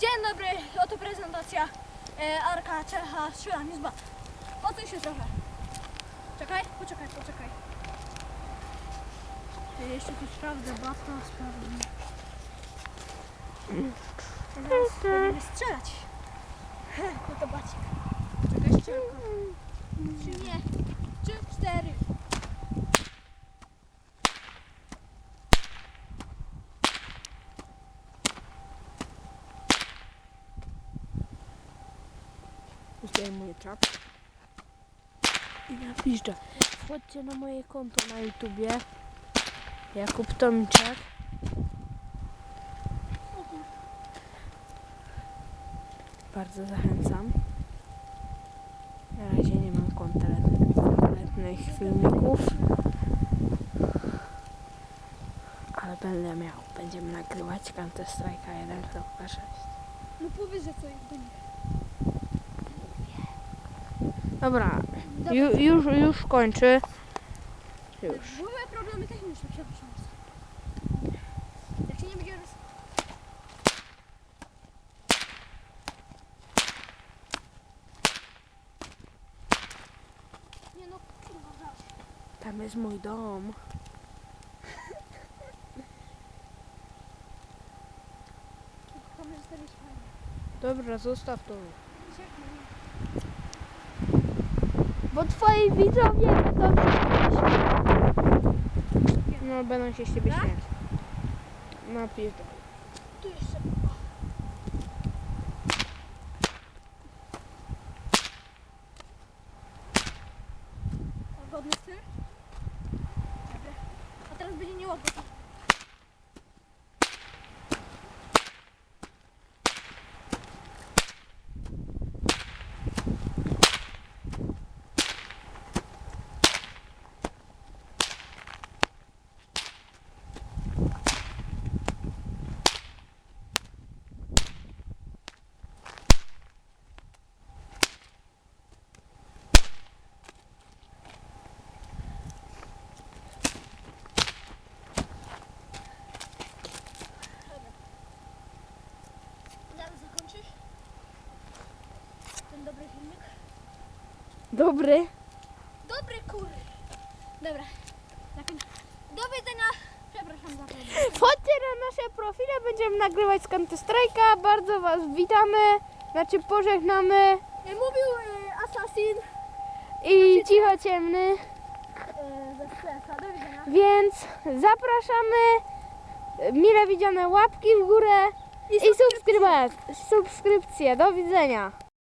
Dzień dobry, oto prezentacja e, Arka Czecha bat. Odsuń się trochę. Czekaj, poczekaj, poczekaj. E, Jeszcze tu sprawdzę bata, sprawdzę. Teraz będziemy strzelać. No to bacik. Czekaj, strzelka. Trzy, nie. Trzy, cztery. Zdejmuję czapkę. I napiszę. Wchodźcie na moje konto na YouTubie. Jakub Tomiczek. Bardzo zachęcam. Na razie nie mam konkretnych, konkretnych filmików. Ale będę miał. Będziemy nagrywać Counter Strike'a 1.6. No powiedz, że co jest do nich. Dobra, ju, już, już kończy. Już. Były problemy techniczne, przepraszam. Jak się nie będzie roz... Nie no, kurwa, zaraz. Tam jest mój dom. Fajny. Dobra, zostaw to. Bo twoi widzowie będą się No, będą się z ciebie Tak? śmiać. Napisz to. Tu jeszcze. Godny? Dobra. A teraz będzie niełatwo. Zaraz zakończysz? Ten dobry filmik? Dobry. Dobry kur. Dobra. Zakończ. Do widzenia. Przepraszam za to. Wchodźcie na nasze profile, będziemy nagrywać z Counter Strike'a. Bardzo was witamy. Znaczy pożegnamy. E, Mówił e, Assassin I cicho ciemny. e, ze Stresa. Do widzenia. Więc zapraszamy. Mile widziane łapki w górę i subskrypcje. subskrypcje. Do widzenia.